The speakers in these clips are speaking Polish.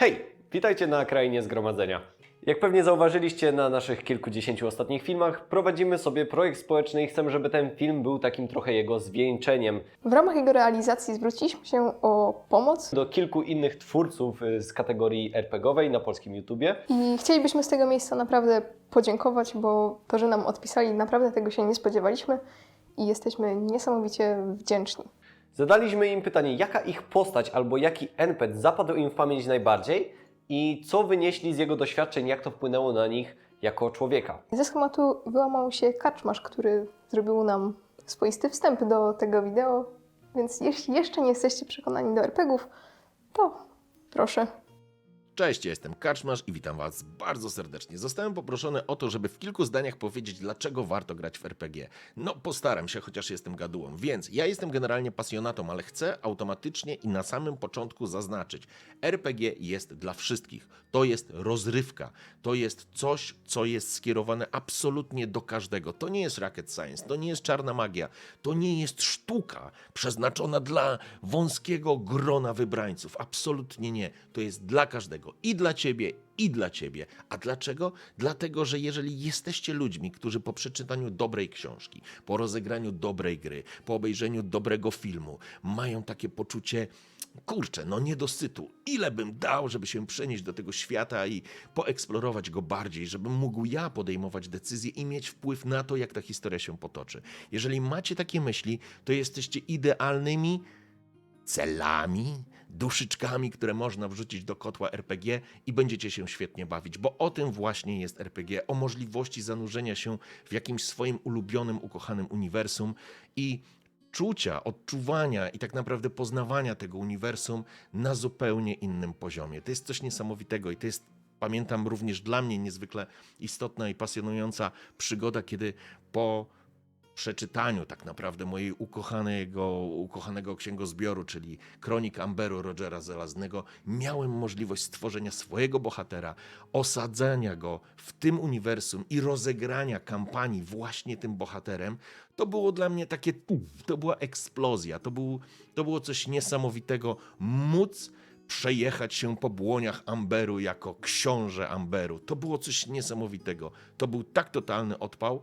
Hej, witajcie na krainie zgromadzenia. Jak pewnie zauważyliście na naszych kilkudziesięciu ostatnich filmach, prowadzimy sobie projekt społeczny i chcemy, żeby ten film był takim trochę jego zwieńczeniem W ramach jego realizacji zwróciliśmy się o pomoc do kilku innych twórców y, z kategorii RPGowej na polskim YouTubie. i chcielibyśmy z tego miejsca naprawdę podziękować, bo to, że nam odpisali, naprawdę tego się nie spodziewaliśmy i jesteśmy niesamowicie wdzięczni. Zadaliśmy im pytanie, jaka ich postać albo jaki NPC zapadł im w pamięć najbardziej i co wynieśli z jego doświadczeń, jak to wpłynęło na nich jako człowieka. Ze schematu wyłamał się kaczmarz, który zrobił nam swoisty wstęp do tego wideo, więc jeśli jeszcze nie jesteście przekonani do RPGów, to proszę. Cześć, ja jestem Kaczmarz i witam Was bardzo serdecznie. Zostałem poproszony o to, żeby w kilku zdaniach powiedzieć, dlaczego warto grać w RPG. No, postaram się, chociaż jestem gadułą. Więc ja jestem generalnie pasjonatą, ale chcę automatycznie i na samym początku zaznaczyć: RPG jest dla wszystkich. To jest rozrywka. To jest coś, co jest skierowane absolutnie do każdego. To nie jest rocket science, to nie jest czarna magia, to nie jest sztuka przeznaczona dla wąskiego grona wybrańców. Absolutnie nie. To jest dla każdego. I dla ciebie, i dla ciebie. A dlaczego? Dlatego, że jeżeli jesteście ludźmi, którzy po przeczytaniu dobrej książki, po rozegraniu dobrej gry, po obejrzeniu dobrego filmu, mają takie poczucie, kurczę, no niedosytu. Ile bym dał, żeby się przenieść do tego świata i poeksplorować go bardziej, żebym mógł ja podejmować decyzje i mieć wpływ na to, jak ta historia się potoczy. Jeżeli macie takie myśli, to jesteście idealnymi celami, duszyczkami, które można wrzucić do kotła RPG i będziecie się świetnie bawić, bo o tym właśnie jest RPG, o możliwości zanurzenia się w jakimś swoim ulubionym, ukochanym uniwersum i czucia, odczuwania i tak naprawdę poznawania tego uniwersum na zupełnie innym poziomie. To jest coś niesamowitego i to jest pamiętam również dla mnie niezwykle istotna i pasjonująca przygoda, kiedy po przeczytaniu tak naprawdę mojej ukochanego, ukochanego księgozbioru, czyli Kronik Amberu Rogera Zelaznego, miałem możliwość stworzenia swojego bohatera, osadzenia go w tym uniwersum i rozegrania kampanii właśnie tym bohaterem, to było dla mnie takie, to była eksplozja, to, był, to było coś niesamowitego móc przejechać się po błoniach Amberu jako książę Amberu. To było coś niesamowitego. To był tak totalny odpał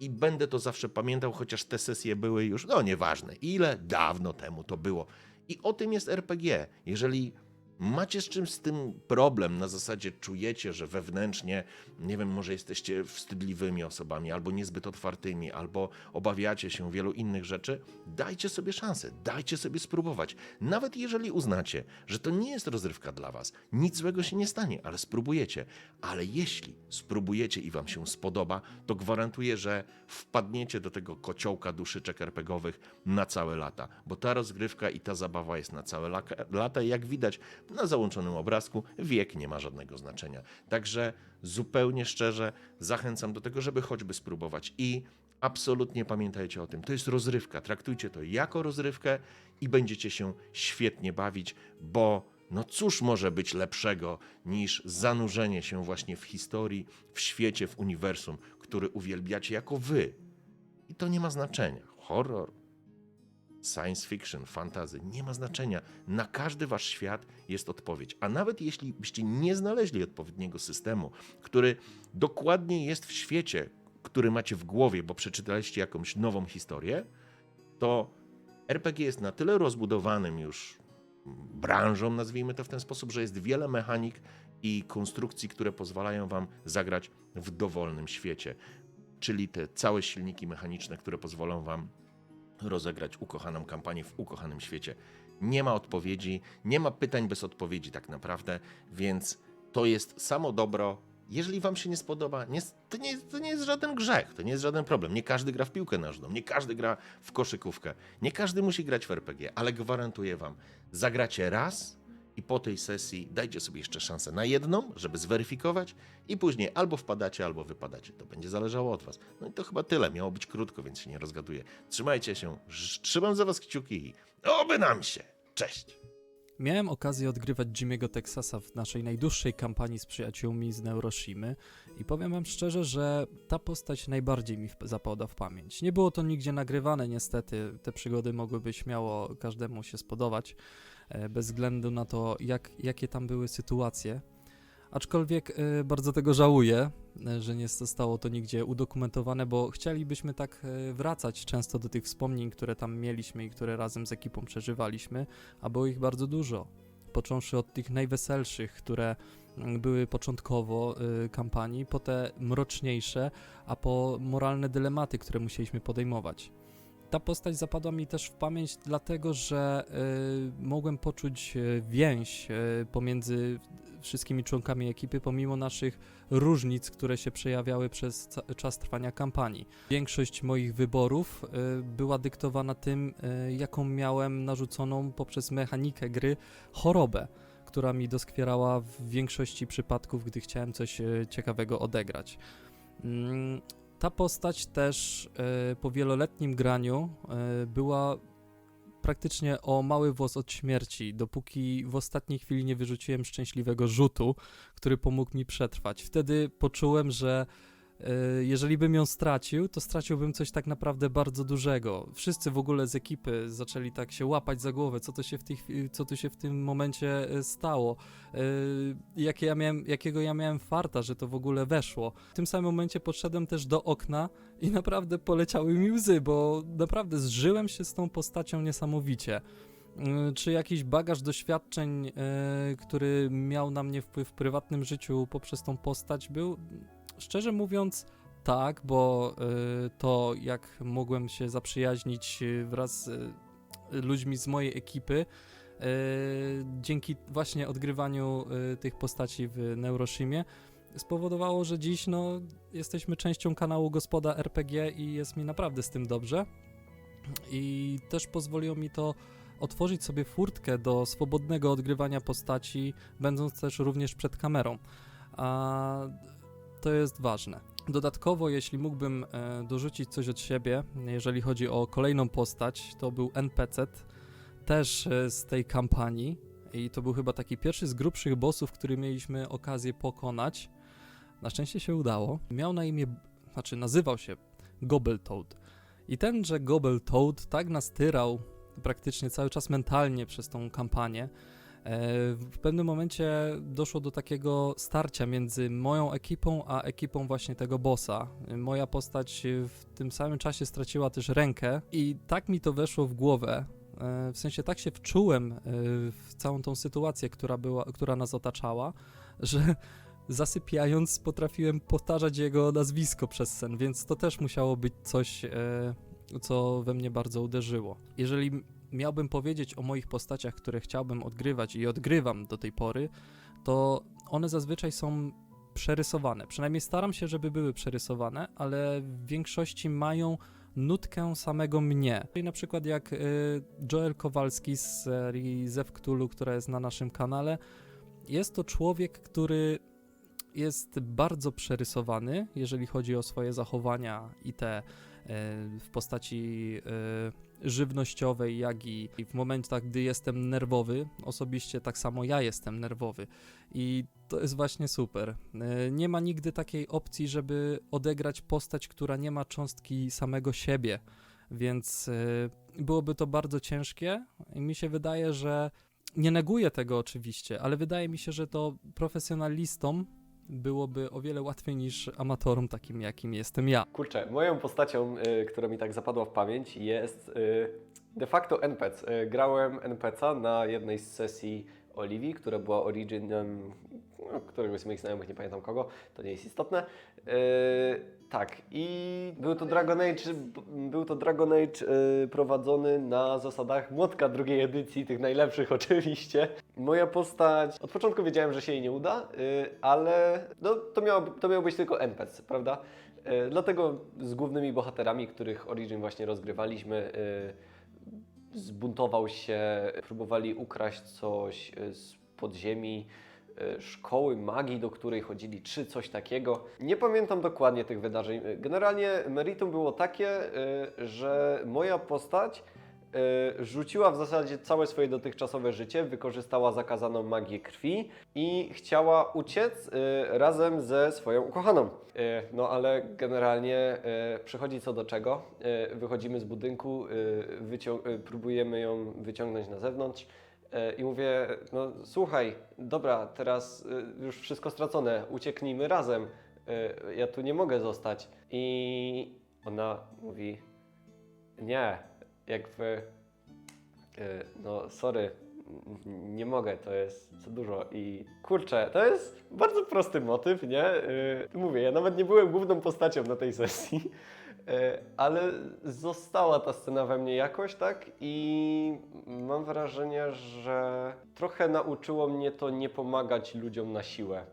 i będę to zawsze pamiętał, chociaż te sesje były już, no nieważne, ile dawno temu to było. I o tym jest RPG. Jeżeli macie z czymś z tym problem, na zasadzie czujecie, że wewnętrznie, nie wiem, może jesteście wstydliwymi osobami, albo niezbyt otwartymi, albo obawiacie się wielu innych rzeczy, dajcie sobie szansę, dajcie sobie spróbować. Nawet jeżeli uznacie, że to nie jest rozrywka dla was, nic złego się nie stanie, ale spróbujecie. Ale jeśli spróbujecie i wam się spodoba, to gwarantuję, że wpadniecie do tego kociołka duszyczek RPGowych na całe lata, bo ta rozgrywka i ta zabawa jest na całe lata jak widać na załączonym obrazku, wiek nie ma żadnego znaczenia. Także zupełnie szczerze zachęcam do tego, żeby choćby spróbować i absolutnie pamiętajcie o tym. To jest rozrywka. Traktujcie to jako rozrywkę i będziecie się świetnie bawić, bo no cóż może być lepszego niż zanurzenie się właśnie w historii, w świecie, w uniwersum, który uwielbiacie jako wy. I to nie ma znaczenia. Horror, science fiction, fantazy, nie ma znaczenia. Na każdy wasz świat jest odpowiedź. A nawet jeśli byście nie znaleźli odpowiedniego systemu, który dokładnie jest w świecie, który macie w głowie, bo przeczytaliście jakąś nową historię, to RPG jest na tyle rozbudowanym już branżą, nazwijmy to w ten sposób, że jest wiele mechanik i konstrukcji, które pozwalają wam zagrać w dowolnym świecie. Czyli te całe silniki mechaniczne, które pozwolą wam rozegrać ukochaną kampanię w ukochanym świecie. Nie ma odpowiedzi, nie ma pytań bez odpowiedzi tak naprawdę, więc to jest samo dobro. Jeżeli wam się nie spodoba, nie, to, nie, to nie jest żaden grzech, to nie jest żaden problem. Nie każdy gra w piłkę nożną, nie każdy gra w koszykówkę, nie każdy musi grać w RPG, ale gwarantuję wam, zagracie raz i po tej sesji dajcie sobie jeszcze szansę na jedną, żeby zweryfikować i później albo wpadacie, albo wypadacie. To będzie zależało od was. No i to chyba tyle. Miało być krótko, więc się nie rozgaduję. Trzymajcie się. Trzymam za was kciuki i oby nam się. Cześć. Miałem okazję odgrywać Jimmy'ego Texasa w naszej najdłuższej kampanii z przyjaciółmi z Neuroshimy i powiem wam szczerze, że ta postać najbardziej mi zapada w pamięć. Nie było to nigdzie nagrywane niestety, te przygody mogłyby śmiało każdemu się spodobać, bez względu na to, jak, jakie tam były sytuacje. Aczkolwiek e, bardzo tego żałuję, e, że nie zostało to nigdzie udokumentowane, bo chcielibyśmy tak e, wracać często do tych wspomnień, które tam mieliśmy i które razem z ekipą przeżywaliśmy, a było ich bardzo dużo. Począwszy od tych najweselszych, które mm, były początkowo kampanii, po te mroczniejsze, a po moralne dylematy, które musieliśmy podejmować. Ta postać zapadła mi też w pamięć, dlatego że y, mogłem poczuć y, więź y, pomiędzy wszystkimi członkami ekipy, pomimo naszych różnic, które się przejawiały przez czas trwania kampanii. Większość moich wyborów była dyktowana tym, jaką miałem narzuconą poprzez mechanikę gry chorobę, która mi doskwierała w większości przypadków, gdy chciałem coś ciekawego odegrać. Ta postać też y, po wieloletnim graniu y, była praktycznie o mały włos od śmierci, dopóki w ostatniej chwili nie wyrzuciłem szczęśliwego rzutu, który pomógł mi przetrwać. Wtedy poczułem, że jeżeli bym ją stracił, to straciłbym coś tak naprawdę bardzo dużego. Wszyscy w ogóle z ekipy zaczęli tak się łapać za głowę, co to się w, chwili- co tu się w tym momencie y, stało. Y, jakie ja miałem, jakiego ja miałem farta, że to w ogóle weszło. W tym samym momencie podszedłem też do okna i naprawdę poleciały mi łzy, bo naprawdę zżyłem się z tą postacią niesamowicie. Czy jakiś bagaż doświadczeń, który miał na mnie wpływ w prywatnym życiu poprzez tą postać był? Szczerze mówiąc, tak, bo y, to jak mogłem się zaprzyjaźnić y, wraz z y, ludźmi z mojej ekipy, dzięki właśnie odgrywaniu tych postaci w Neuroshimie, spowodowało, że dziś no, jesteśmy częścią kanału Gospoda RPG i jest mi naprawdę z tym dobrze. I też pozwoliło mi to otworzyć sobie furtkę do swobodnego odgrywania postaci, będąc też również przed kamerą. A to jest ważne. Dodatkowo, jeśli mógłbym e, dorzucić coś od siebie, jeżeli chodzi o kolejną postać, to był NPC, też e, z tej kampanii. I to był chyba taki pierwszy z grubszych bossów, który mieliśmy okazję pokonać. Na szczęście się udało. Miał na imię, znaczy nazywał się Gobbletoad. I tenże Gobbletoad tak nas tyrał praktycznie cały czas mentalnie przez tą kampanię. E, W pewnym momencie doszło do takiego starcia między moją ekipą a ekipą właśnie tego bossa. Moja postać w tym samym czasie straciła też rękę i tak mi to weszło w głowę. e, W sensie tak się wczułem e, w całą tą sytuację, która, była, która nas otaczała, że zasypiając potrafiłem powtarzać jego nazwisko przez sen, więc to też musiało być coś, e, co we mnie bardzo uderzyło. Jeżeli miałbym powiedzieć o moich postaciach, które chciałbym odgrywać i odgrywam do tej pory, to one zazwyczaj są przerysowane. Przynajmniej staram się, żeby były przerysowane, ale w większości mają nutkę samego mnie. Czyli na przykład jak y, Joel Kowalski z serii Zew Cthulhu, która jest na naszym kanale, jest to człowiek, który jest bardzo przerysowany, jeżeli chodzi o swoje zachowania i te e, w postaci e, żywnościowej, jak i w momentach, gdy jestem nerwowy. Osobiście tak samo ja jestem nerwowy i to jest właśnie super. E, Nie ma nigdy takiej opcji, żeby odegrać postać, która nie ma cząstki samego siebie, więc e, byłoby to bardzo ciężkie i mi się wydaje, że nie neguję tego oczywiście, ale wydaje mi się, że to profesjonalistom byłoby o wiele łatwiej niż amatorom takim, jakim jestem ja. Kurczę, moją postacią, y, która mi tak zapadła w pamięć jest y, de facto NPC. Y, grałem NPC'a na jednej z sesji Oliwii, która była originem no, któregoś z moich znajomych, nie pamiętam kogo, to nie jest istotne. Y, tak, i był to Dragon Age, był to Dragon Age y, prowadzony na zasadach młotka drugiej edycji, tych najlepszych oczywiście. Moja postać, od początku wiedziałem, że się jej nie uda, y, ale no, to, miało, to miał być tylko NPC, prawda? Y, Dlatego z głównymi bohaterami, których Origin właśnie rozgrywaliśmy, y, zbuntował się, próbowali ukraść coś z podziemi szkoły magii, do której chodzili, czy coś takiego. Nie pamiętam dokładnie tych wydarzeń. Y, Generalnie meritum było takie, y, że moja postać rzuciła w zasadzie całe swoje dotychczasowe życie, wykorzystała zakazaną magię krwi i chciała uciec razem ze swoją ukochaną. No ale generalnie przychodzi co do czego. Wychodzimy z budynku, próbujemy ją wyciągnąć na zewnątrz. E, I mówię, no słuchaj, dobra, teraz y, już wszystko stracone, ucieknijmy razem. E, Ja tu nie mogę zostać. I ona mówi, nie, jakby, e, no sorry, nie mogę, to jest za dużo. I kurczę, to jest bardzo prosty motyw, nie? E, Mówię, ja nawet nie byłem główną postacią na tej sesji. E, Ale została ta scena we mnie jakoś, tak? I mam wrażenie, że trochę nauczyło mnie to nie pomagać ludziom na siłę.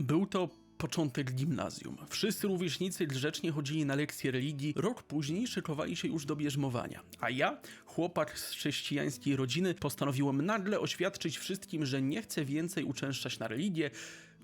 Był to początek gimnazjum. Wszyscy rówieśnicy grzecznie chodzili na lekcje religii, rok później szykowali się już do bierzmowania. A ja, chłopak z chrześcijańskiej rodziny, postanowiłem nagle oświadczyć wszystkim, że nie chcę więcej uczęszczać na religię,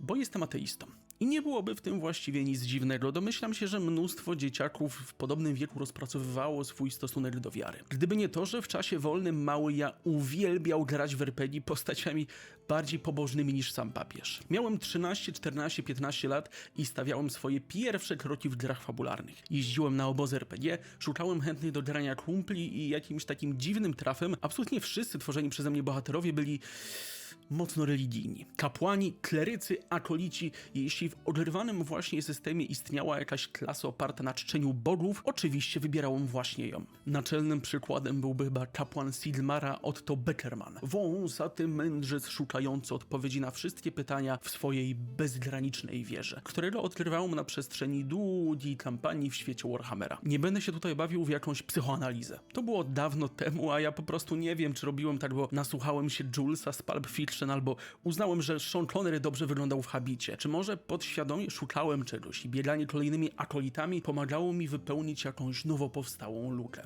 bo jestem ateistą. I nie byłoby w tym właściwie nic dziwnego. Domyślam się, że mnóstwo dzieciaków w podobnym wieku rozpracowywało swój stosunek do wiary. Gdyby nie to, że w czasie wolnym mały ja uwielbiał grać w RPG postaciami bardziej pobożnymi niż sam papież. Miałem 13, 14, 15 lat i stawiałem swoje pierwsze kroki w grach fabularnych. Jeździłem na obozy RPG, szukałem chętnych do grania kumpli i jakimś takim dziwnym trafem absolutnie wszyscy tworzeni przeze mnie bohaterowie byli mocno religijni. Kapłani, klerycy, akolici. Jeśli w oderwanym właśnie systemie istniała jakaś klasa oparta na czczeniu bogów, oczywiście wybierałem właśnie ją. Naczelnym przykładem byłby chyba kapłan Sigmara Otto Beckerman. Wąsaty mędrzec szukający odpowiedzi na wszystkie pytania w swojej bezgranicznej wierze, którego odkrywałem na przestrzeni długiej kampanii w świecie Warhammera. Nie będę się tutaj bawił w jakąś psychoanalizę. To było dawno temu, a ja po prostu nie wiem, czy robiłem tak, bo nasłuchałem się Julesa z Pulp Fiction, albo uznałem, że Sean Connery dobrze wyglądał w habicie. Czy może podświadomie szukałem czegoś i bieganie kolejnymi akolitami pomagało mi wypełnić jakąś nowo powstałą lukę.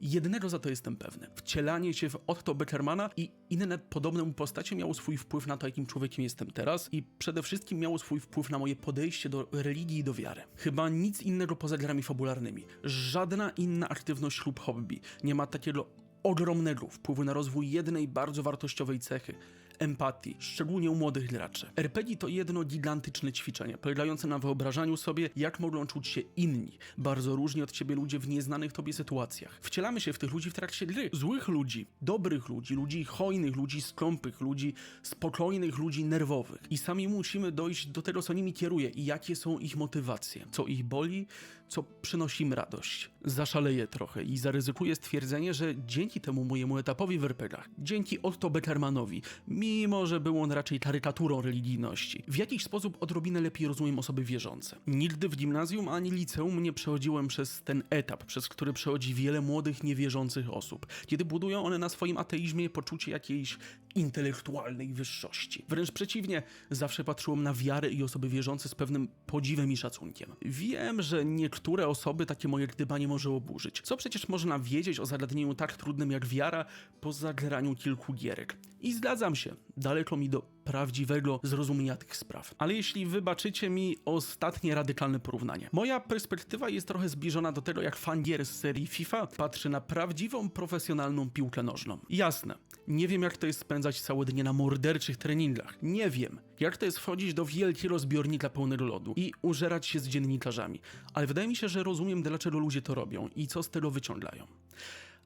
Jednego za to jestem pewny. Wcielanie się w Otto Beckermana i inne podobne mu postacie miało swój wpływ na to, jakim człowiekiem jestem teraz i przede wszystkim miało swój wpływ na moje podejście do religii i do wiary. Chyba nic innego poza grami fabularnymi. Żadna inna aktywność lub hobby nie ma takiego ogromnego wpływu na rozwój jednej bardzo wartościowej cechy empatii, szczególnie u młodych graczy. RPG to jedno gigantyczne ćwiczenie, polegające na wyobrażaniu sobie, jak mogą czuć się inni, bardzo różni od ciebie ludzie w nieznanych tobie sytuacjach. Wcielamy się w tych ludzi w trakcie gry. Złych ludzi, dobrych ludzi, ludzi hojnych, ludzi skąpych, ludzi spokojnych, ludzi nerwowych. I sami musimy dojść do tego, co nimi kieruje i jakie są ich motywacje, co ich boli, co przynosi im radość. Zaszaleję trochę i zaryzykuję stwierdzenie, że dzięki temu mojemu etapowi w RPGach, dzięki Otto Beckermanowi, mimo że był on raczej karykaturą religijności, w jakiś sposób odrobinę lepiej rozumiem osoby wierzące. Nigdy w gimnazjum ani liceum nie przechodziłem przez ten etap, przez który przechodzi wiele młodych, niewierzących osób, kiedy budują one na swoim ateizmie poczucie jakiejś intelektualnej wyższości. Wręcz przeciwnie, zawsze patrzyłem na wiarę i osoby wierzące z pewnym podziwem i szacunkiem. Wiem, że niektóre osoby takie moje gdybanie może oburzyć. Co przecież można wiedzieć o zagadnieniu tak trudnym jak wiara po zagraniu kilku gierek? I zgadzam się, daleko mi do prawdziwego zrozumienia tych spraw. Ale jeśli wybaczycie mi ostatnie radykalne porównanie. Moja perspektywa jest trochę zbliżona do tego, jak fan gier z serii FIFA patrzy na prawdziwą, profesjonalną piłkę nożną. Jasne, nie wiem jak to jest spędzać całe dnie na morderczych treningach. Nie wiem, jak to jest wchodzić do wielkiego zbiornika pełnego lodu i użerać się z dziennikarzami. Ale wydaje mi się, że rozumiem, dlaczego ludzie to robią i co z tego wyciągają.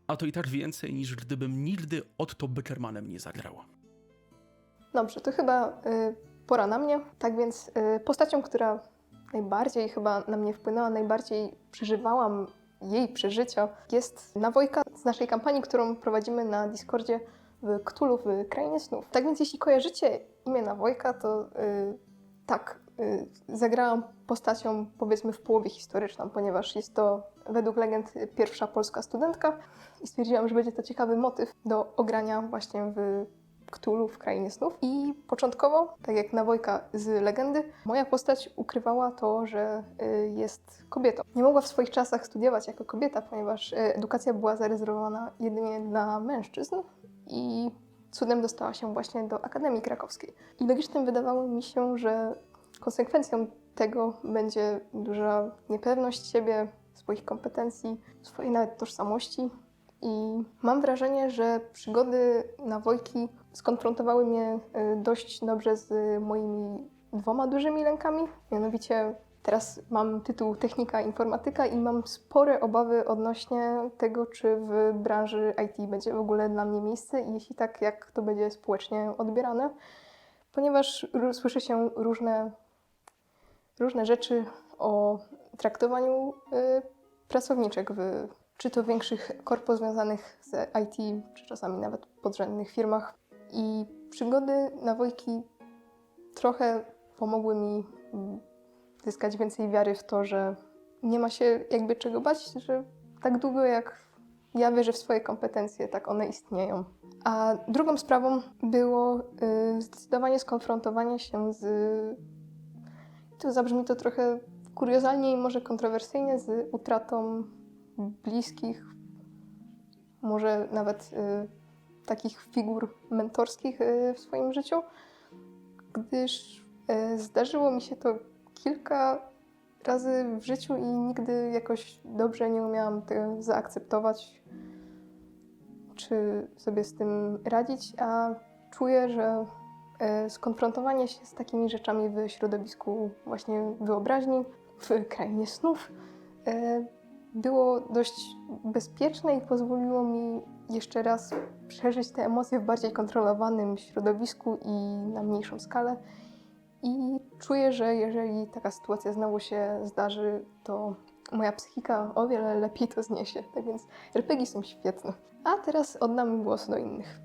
A to i tak więcej niż gdybym nigdy Otto Beckermanem nie zagrał. Dobrze, to chyba y, pora na mnie. Tak więc y, postacią, która najbardziej chyba na mnie wpłynęła, najbardziej przeżywałam jej przeżycia, jest Nawojka z naszej kampanii, którą prowadzimy na Discordzie w Cthulhu w Krainie Snów. Tak więc jeśli kojarzycie imię Nawojka, to y, tak, y, zagrałam postacią powiedzmy w połowie historyczną, ponieważ jest to według legend pierwsza polska studentka i stwierdziłam, że będzie to ciekawy motyw do ogrania właśnie w Cthulhu w Krainie Snów. I początkowo, tak jak Nawojka z legendy, moja postać ukrywała to, że y, jest kobietą. Nie mogła w swoich czasach studiować jako kobieta, ponieważ y, edukacja była zarezerwowana jedynie dla mężczyzn i cudem dostała się właśnie do Akademii Krakowskiej. I logicznym wydawało mi się, że konsekwencją tego będzie duża niepewność siebie, swoich kompetencji, swojej nawet tożsamości. I mam wrażenie, że przygody Nawojki skonfrontowały mnie y, dość dobrze z moimi dwoma dużymi lękami, mianowicie Teraz mam tytuł technika informatyka i mam spore obawy odnośnie tego, czy w branży IT będzie w ogóle dla mnie miejsce i jeśli tak, jak to będzie społecznie odbierane, ponieważ słyszy się różne, różne rzeczy o traktowaniu y, pracowniczek w czy to większych korpo związanych z IT, czy czasami nawet podrzędnych firmach. I przygody na Wojki trochę pomogły mi zyskać więcej wiary w to, że nie ma się jakby czego bać, że tak długo jak ja wierzę w swoje kompetencje, tak one istnieją. A drugą sprawą było y, zdecydowanie skonfrontowanie się z. Tu zabrzmi to trochę kuriozalnie i może kontrowersyjnie, z utratą bliskich, może nawet y, takich figur mentorskich y, w swoim życiu, gdyż y, zdarzyło mi się to kilka razy w życiu i nigdy jakoś dobrze nie umiałam tego zaakceptować, czy sobie z tym radzić, a czuję, że y, skonfrontowanie się z takimi rzeczami w środowisku właśnie wyobraźni, w krainie snów, było dość bezpieczne i pozwoliło mi jeszcze raz przeżyć te emocje w bardziej kontrolowanym środowisku i na mniejszą skalę. I czuję, że jeżeli taka sytuacja znowu się zdarzy, to moja psychika o wiele lepiej to zniesie. Tak więc RPG są świetne. A teraz oddam głos do innych.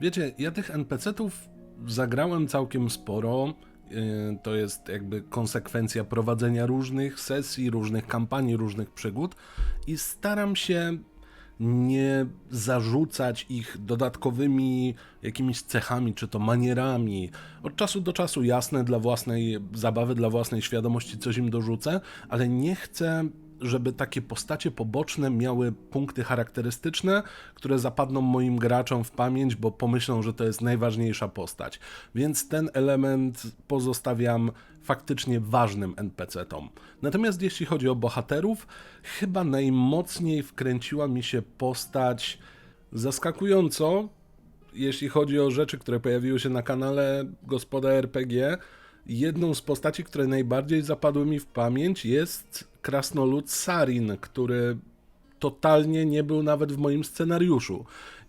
Wiecie, ja tych NPC-ów zagrałem całkiem sporo. Yy, To jest jakby konsekwencja prowadzenia różnych sesji, różnych kampanii, różnych przygód i staram się nie zarzucać ich dodatkowymi jakimiś cechami, czy to manierami. Od czasu do czasu, jasne, dla własnej zabawy, dla własnej świadomości coś im dorzucę, ale nie chcę żeby takie postacie poboczne miały punkty charakterystyczne, które zapadną moim graczom w pamięć, bo pomyślą, że to jest najważniejsza postać. Więc ten element pozostawiam faktycznie ważnym NPC-tom. Natomiast jeśli chodzi o bohaterów, chyba najmocniej wkręciła mi się postać zaskakująco, jeśli chodzi o rzeczy, które pojawiły się na kanale Gospoda RPG, jedną z postaci, które najbardziej zapadły mi w pamięć jest krasnolud Sarin, który totalnie nie był nawet w moim scenariuszu.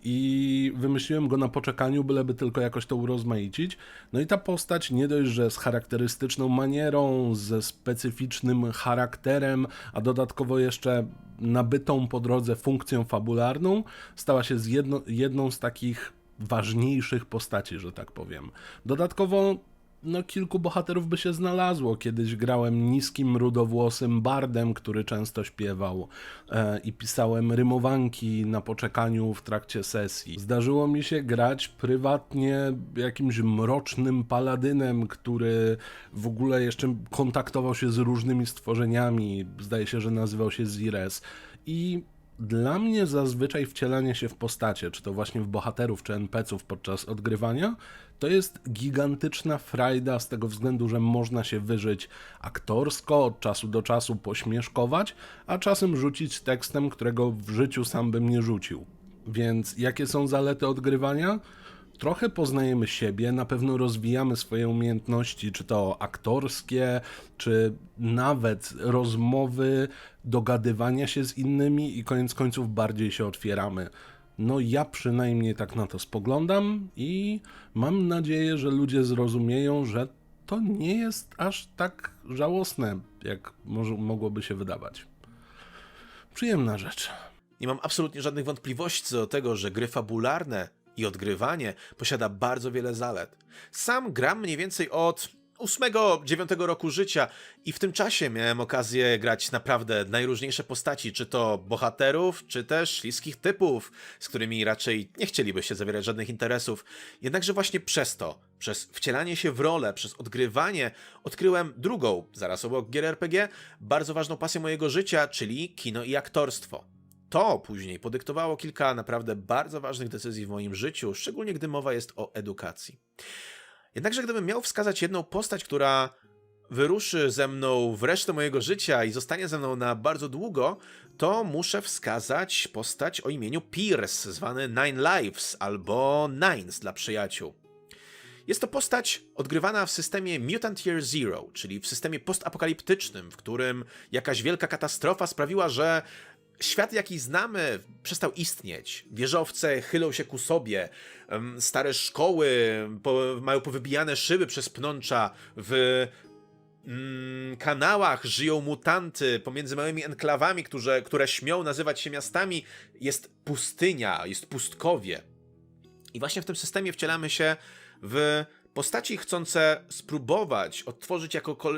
I wymyśliłem go na poczekaniu, byleby tylko jakoś to urozmaicić. No i ta postać nie dość, że z charakterystyczną manierą, ze specyficznym charakterem, a dodatkowo jeszcze nabytą po drodze funkcją fabularną, stała się z jedno, jedną z takich ważniejszych postaci, że tak powiem. Dodatkowo no, kilku bohaterów by się znalazło. Kiedyś grałem niskim, rudowłosym bardem, który często śpiewał e, i pisałem rymowanki na poczekaniu w trakcie sesji. Zdarzyło mi się grać prywatnie jakimś mrocznym paladynem, który w ogóle jeszcze kontaktował się z różnymi stworzeniami. Zdaje się, że nazywał się Zires. I dla mnie zazwyczaj wcielanie się w postacie, czy to właśnie w bohaterów, czy NPC-ów podczas odgrywania, to jest gigantyczna frajda z tego względu, że można się wyżyć aktorsko, od czasu do czasu pośmieszkować, a czasem rzucić tekstem, którego w życiu sam bym nie rzucił. Więc jakie są zalety odgrywania? trochę poznajemy siebie, na pewno rozwijamy swoje umiejętności, czy to aktorskie, czy nawet rozmowy, dogadywania się z innymi i koniec końców bardziej się otwieramy. No ja przynajmniej tak na to spoglądam i mam nadzieję, że ludzie zrozumieją, że to nie jest aż tak żałosne, jak może, mogłoby się wydawać. Przyjemna rzecz. Nie mam absolutnie żadnych wątpliwości co do tego, że gry fabularne i odgrywanie posiada bardzo wiele zalet. Sam gram mniej więcej od 8-9 roku życia i w tym czasie miałem okazję grać naprawdę najróżniejsze postaci, czy to bohaterów, czy też śliskich typów, z którymi raczej nie chcielibyście zawierać żadnych interesów. Jednakże właśnie przez to, przez wcielanie się w rolę, przez odgrywanie, odkryłem drugą, zaraz obok gier RPG, bardzo ważną pasję mojego życia, czyli kino i aktorstwo. To później podyktowało kilka naprawdę bardzo ważnych decyzji w moim życiu, szczególnie gdy mowa jest o edukacji. Jednakże gdybym miał wskazać jedną postać, która wyruszy ze mną w resztę mojego życia i zostanie ze mną na bardzo długo, to muszę wskazać postać o imieniu Pierce, zwany Nine Lives albo Nines dla przyjaciół. Jest to postać odgrywana w systemie Mutant Year Zero, czyli w systemie postapokaliptycznym, w którym jakaś wielka katastrofa sprawiła, że świat, jaki znamy, przestał istnieć. Wieżowce chylą się ku sobie, stare szkoły po, mają powybijane szyby przez pnącza, w mm, kanałach żyją mutanty, pomiędzy małymi enklawami, które, które śmią nazywać się miastami, jest pustynia, jest pustkowie. I właśnie w tym systemie wcielamy się w postaci chcące spróbować odtworzyć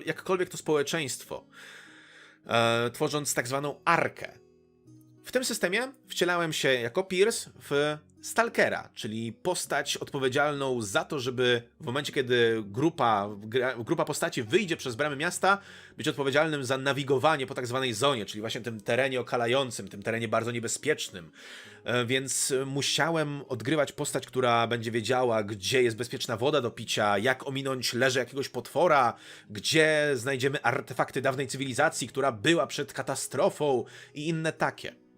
jakkolwiek to społeczeństwo, e, tworząc tak zwaną arkę. W tym systemie wcielałem się jako Pierce w Stalkera, czyli postać odpowiedzialną za to, żeby w momencie, kiedy grupa, grupa postaci wyjdzie przez bramy miasta, być odpowiedzialnym za nawigowanie po tak zwanej zonie, czyli właśnie tym terenie okalającym, tym terenie bardzo niebezpiecznym. E, Więc musiałem odgrywać postać, która będzie wiedziała, gdzie jest bezpieczna woda do picia, jak ominąć leże jakiegoś potwora, gdzie znajdziemy artefakty dawnej cywilizacji, która była przed katastrofą i inne takie.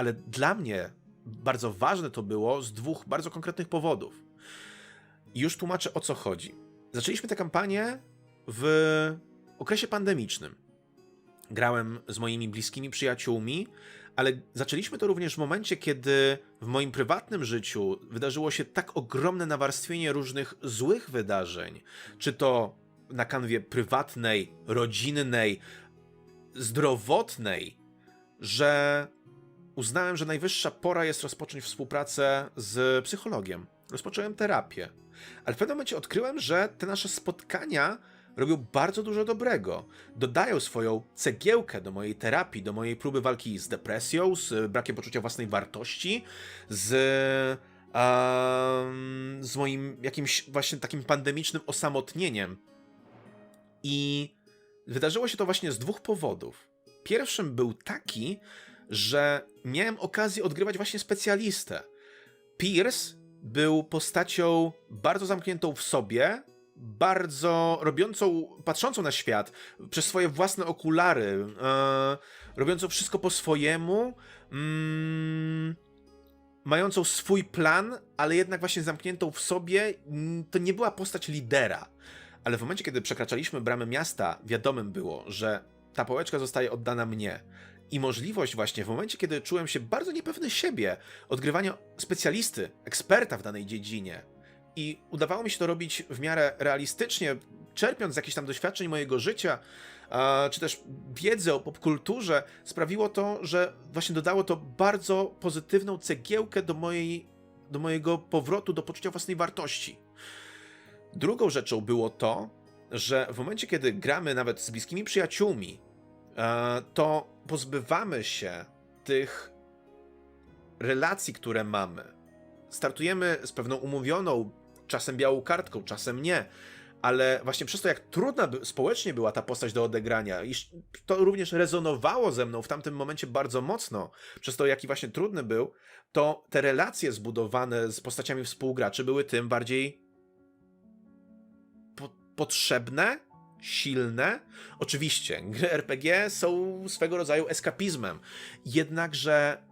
Ale dla mnie bardzo ważne to było z dwóch bardzo konkretnych powodów. Już tłumaczę o co chodzi. Zaczęliśmy tę kampanię w okresie pandemicznym. Grałem z moimi bliskimi przyjaciółmi, ale zaczęliśmy to również w momencie, kiedy w moim prywatnym życiu wydarzyło się tak ogromne nawarstwienie różnych złych wydarzeń, czy to na kanwie prywatnej, rodzinnej, zdrowotnej, że uznałem, że najwyższa pora jest rozpocząć współpracę z psychologiem. Rozpocząłem terapię. Ale w pewnym momencie odkryłem, że te nasze spotkania robią bardzo dużo dobrego. Dodają swoją cegiełkę do mojej terapii, do mojej próby walki z depresją, z brakiem poczucia własnej wartości, z, em, z moim jakimś właśnie takim pandemicznym osamotnieniem. I wydarzyło się to właśnie z dwóch powodów. Pierwszym był taki, że miałem okazję odgrywać właśnie specjalistę. Pierce był postacią bardzo zamkniętą w sobie, bardzo robiącą, patrzącą na świat przez swoje własne okulary, e, robiącą wszystko po swojemu, mm, mającą swój plan, ale jednak właśnie zamkniętą w sobie. To nie była postać lidera. Ale w momencie, kiedy przekraczaliśmy bramę miasta, wiadomym było, że ta pałeczka zostaje oddana mnie. I możliwość właśnie w momencie, kiedy czułem się bardzo niepewny siebie, odgrywania specjalisty, eksperta w danej dziedzinie. I udawało mi się to robić w miarę realistycznie, czerpiąc z jakichś tam doświadczeń mojego życia, czy też wiedzy o popkulturze, sprawiło to, że właśnie dodało to bardzo pozytywną cegiełkę do, mojej, do mojego powrotu do poczucia własnej wartości. Drugą rzeczą było to, że w momencie, kiedy gramy nawet z bliskimi przyjaciółmi, e, to pozbywamy się tych relacji, które mamy. Startujemy z pewną umówioną, czasem białą kartką, czasem nie, ale właśnie przez to, jak trudna społecznie była ta postać do odegrania, iż to również rezonowało ze mną w tamtym momencie bardzo mocno, przez to, jaki właśnie trudny był, to te relacje zbudowane z postaciami współgraczy były tym bardziej po- potrzebne, silne. Oczywiście, gry RPG są swego rodzaju eskapizmem, jednakże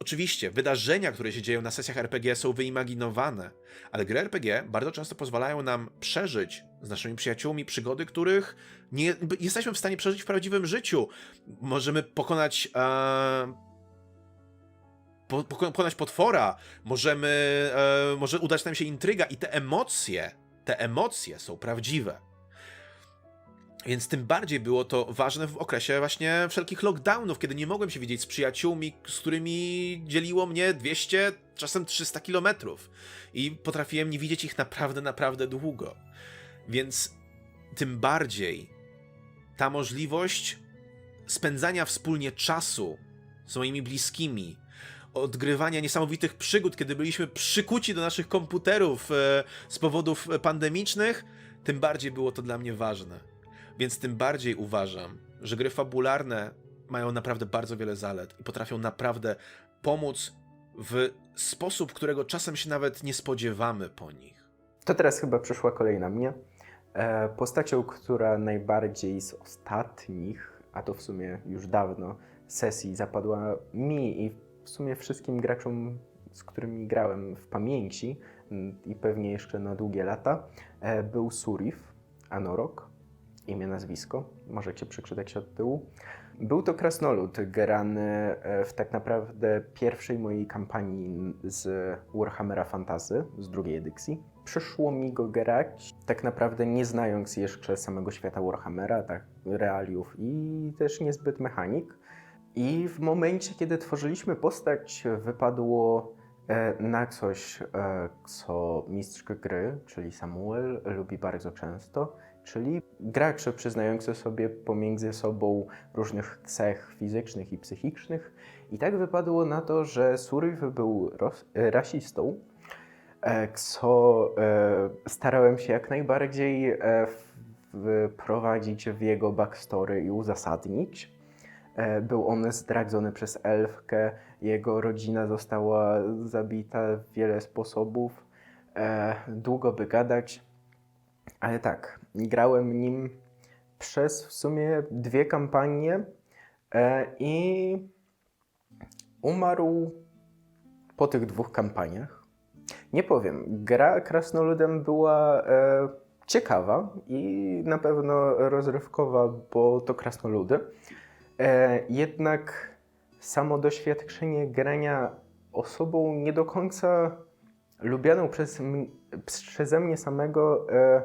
oczywiście wydarzenia, które się dzieją na sesjach RPG są wyimaginowane, ale gry RPG bardzo często pozwalają nam przeżyć z naszymi przyjaciółmi przygody, których nie jesteśmy w stanie przeżyć w prawdziwym życiu. Możemy pokonać e, po, poko- pokonać potwora, możemy, e, może udać nam się intryga i te emocje, te emocje są prawdziwe. Więc tym bardziej było to ważne w okresie właśnie wszelkich lockdownów, kiedy nie mogłem się widzieć z przyjaciółmi, z którymi dzieliło mnie 200, czasem 300 kilometrów. I potrafiłem nie widzieć ich naprawdę, naprawdę długo. Więc tym bardziej ta możliwość spędzania wspólnie czasu z moimi bliskimi, odgrywania niesamowitych przygód, kiedy byliśmy przykuci do naszych komputerów e, z powodów pandemicznych, tym bardziej było to dla mnie ważne. Więc tym bardziej uważam, że gry fabularne mają naprawdę bardzo wiele zalet i potrafią naprawdę pomóc w sposób, którego czasem się nawet nie spodziewamy po nich. To teraz chyba przyszła kolej na mnie. E, Postacią, która najbardziej z ostatnich, a to w sumie już dawno, sesji zapadła mi i w sumie wszystkim graczom, z którymi grałem w pamięci, mm, i pewnie jeszcze na długie lata, e, był Surif Anorok, imię, nazwisko, możecie przeczytać od tyłu. Był to krasnolud grany e, w tak naprawdę pierwszej mojej kampanii z Warhammera Fantasy z drugiej edycji. Przyszło mi go grać tak naprawdę nie znając jeszcze samego świata Warhammera, tak realiów i też niezbyt mechanik. I w momencie, kiedy tworzyliśmy postać, wypadło na coś, e, co mistrz gry, czyli Samuel, lubi bardzo często, czyli gracze przyznający sobie pomiędzy sobą różnych cech fizycznych i psychicznych. I tak wypadło na to, że Surif był e, rasistą, e, co e, starałem się jak najbardziej e, wprowadzić w jego backstory i uzasadnić. E, Był on zdradzony przez elfkę, jego rodzina została zabita w wiele sposobów. E, Długo by gadać, ale tak, grałem nim przez w sumie dwie kampanie e, i umarł po tych dwóch kampaniach. Nie powiem, gra Krasnoludem była e, ciekawa i na pewno rozrywkowa, bo to krasnoludy. E, jednak samo doświadczenie grania osobą nie do końca lubianą przez, przeze mnie samego e,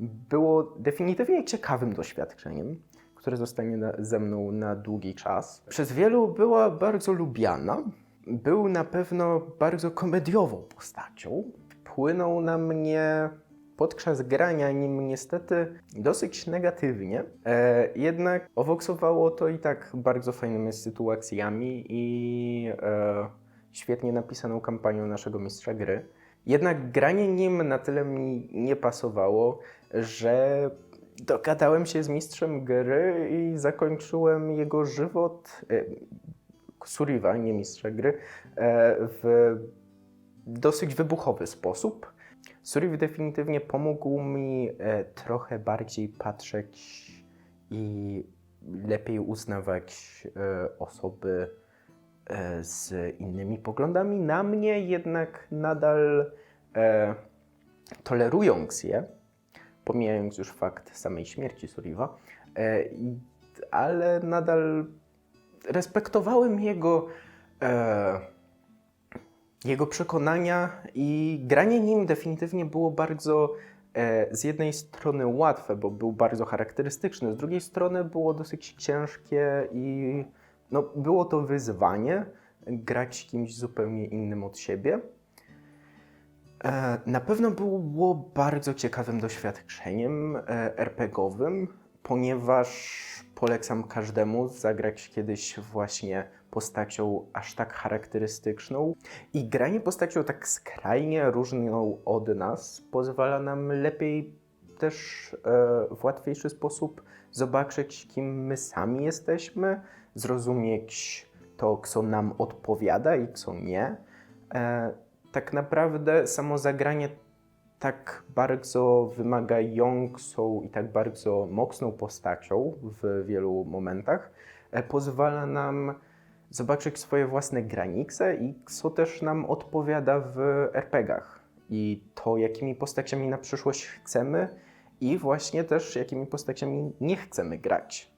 było definitywnie ciekawym doświadczeniem, które zostanie na, ze mną na długi czas. Przez wielu była bardzo lubiana. Był na pewno bardzo komediową postacią. Wpłynął na mnie podczas grania nim niestety dosyć negatywnie, e, jednak owoksowało to i tak bardzo fajnymi sytuacjami i e, świetnie napisaną kampanią naszego mistrza gry. Jednak granie nim na tyle mi nie pasowało, że dogadałem się z mistrzem gry i zakończyłem jego żywot, e, Suriva, nie mistrza gry, e, w dosyć wybuchowy sposób. Suriv definitywnie pomógł mi e, trochę bardziej patrzeć i lepiej uznawać e, osoby e, z innymi poglądami. Na mnie, jednak nadal tolerując je, pomijając już fakt samej śmierci Suriva, i- ale nadal respektowałem jego, jego przekonania i granie nim definitywnie było bardzo e, z jednej strony łatwe, bo był bardzo charakterystyczny, z drugiej strony było dosyć ciężkie i no, było to wyzwanie grać kimś zupełnie innym od siebie. E, Na pewno było bardzo ciekawym doświadczeniem e, RPGowym, ponieważ polecam każdemu zagrać kiedyś właśnie postacią aż tak charakterystyczną. I granie postacią tak skrajnie różną od nas pozwala nam lepiej też e, w łatwiejszy sposób zobaczyć, kim my sami jesteśmy, zrozumieć to, co nam odpowiada i co nie. E, tak naprawdę samo zagranie tak bardzo wymagającą i tak bardzo mocną postacią w wielu momentach e, pozwala nam zobaczyć swoje własne granice i co też nam odpowiada w RPGach. I to, jakimi postaciami na przyszłość chcemy i właśnie też jakimi postaciami nie chcemy grać.